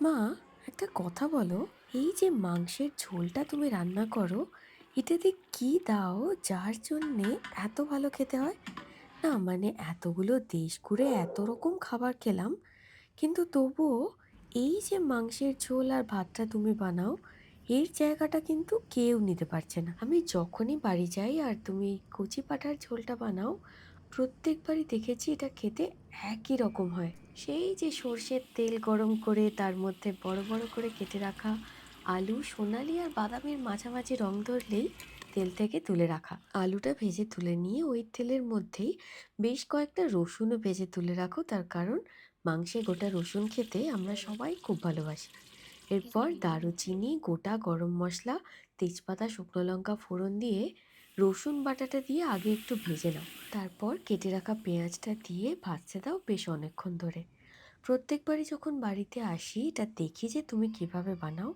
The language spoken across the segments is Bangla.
মা, একটা কথা বলো। এই যে মাংসের ঝোলটা তুমি রান্না করো, এটাতে কি দাও যার জন্যে এত ভালো খেতে হয়? না মানে এতগুলো দেশ ঘুরে এত রকম খাবার খেলাম, কিন্তু তবুও এই যে মাংসের ঝোল আর ভাতটা তুমি বানাও, এর জায়গাটা কিন্তু কেউ নিতে পারছে না। আমি যখনই বাড়ি যাই আর তুমি কচি পাঠার ঝোলটা বানাও প্রত্যেকবারই দেখেছি এটা খেতে একই রকম হয়। সেই যে সর্ষের তেল গরম করে তার মধ্যে বড় বড় করে কেটে রাখা আলু, সোনালি আর বাদামের মাঝামাঝি রং ধরলেই তেল থেকে তুলে রাখা। আলুটা ভেজে তুলে নিয়ে ওই তেলের মধ্যেই বেশ কয়েকটা রসুনও ভেজে তুলে রাখো। তার কারণ মাংসে গোটা রসুন খেতে আমরা সবাই খুব ভালোবাসি। এরপর দারুচিনি, গোটা গরম মশলা, তেজপাতা, শুকনো লঙ্কা ফোড়ন দিয়ে রসুন বাটাটা দিয়ে আগে একটু ভেজে নাও। তারপর কেটে রাখা পেঁয়াজটা দিয়ে ভাজতে দাও বেশ অনেকক্ষণ ধরে। প্রত্যেকবারই যখন বাড়িতে আসি, এটা দেখি যে তুমি কীভাবে বানাও।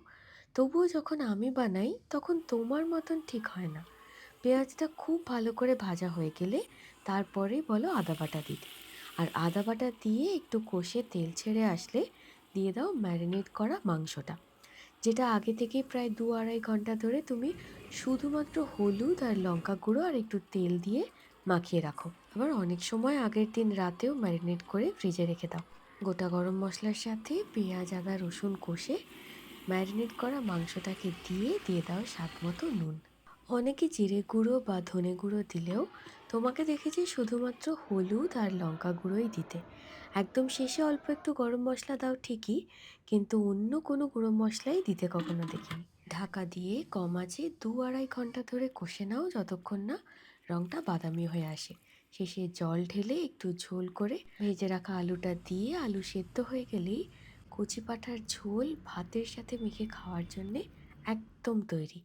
তবুও যখন আমি বানাই, তখন তোমার মতন ঠিক হয় না। পেঁয়াজটা খুব ভালো করে ভাজা হয়ে গেলে তারপরে বলো আদা বাটা দিতে আর আদা বাটা দিয়ে একটু কষে তেল ছেড়ে আসলে দিয়ে দাও ম্যারিনেট করা মাংসটা। যেটা আগে থেকে প্রায় দু আড়াই ঘণ্টা ধরে তুমি শুধুমাত্র হলুদ আর লঙ্কা গুঁড়ো আর একটু তেল দিয়ে মাখিয়ে রাখো। আবার অনেক সময় আগের দিন রাতেও ম্যারিনেট করে ফ্রিজে রেখে দাও। গোটা গরম মশলার সাথে পেঁয়াজ, আদা, রসুন কষে ম্যারিনেট করা মাংসটাকে দিয়ে দিয়ে দাও স্বাদ মতো নুন। অনেকে জিরে গুঁড়ো বা ধনে গুঁড়ো দিলেও তোমাকে দেখেছি শুধুমাত্র হলুদ আর লঙ্কা গুঁড়োই দিতে। একদম শেষে অল্প একটু গরম মশলা দাও ঠিকই, কিন্তু অন্য কোনো গুঁড়ো মশলাই দিতে কখনো দেখিনি। ঢাকা দিয়ে কম আঁচে দু আড়াই ঘণ্টা ধরে কষে নাও যতক্ষণ না রঙটা বাদামি হয়ে আসে। শেষে জল ঢেলে একটু ঝোল করে ভেজে রাখা আলুটা দিয়ে আলু সেদ্ধ হয়ে গেলেই কচি পাঠার ঝোল ভাতের সাথে মেখে খাওয়ার জন্যে একদম তৈরি।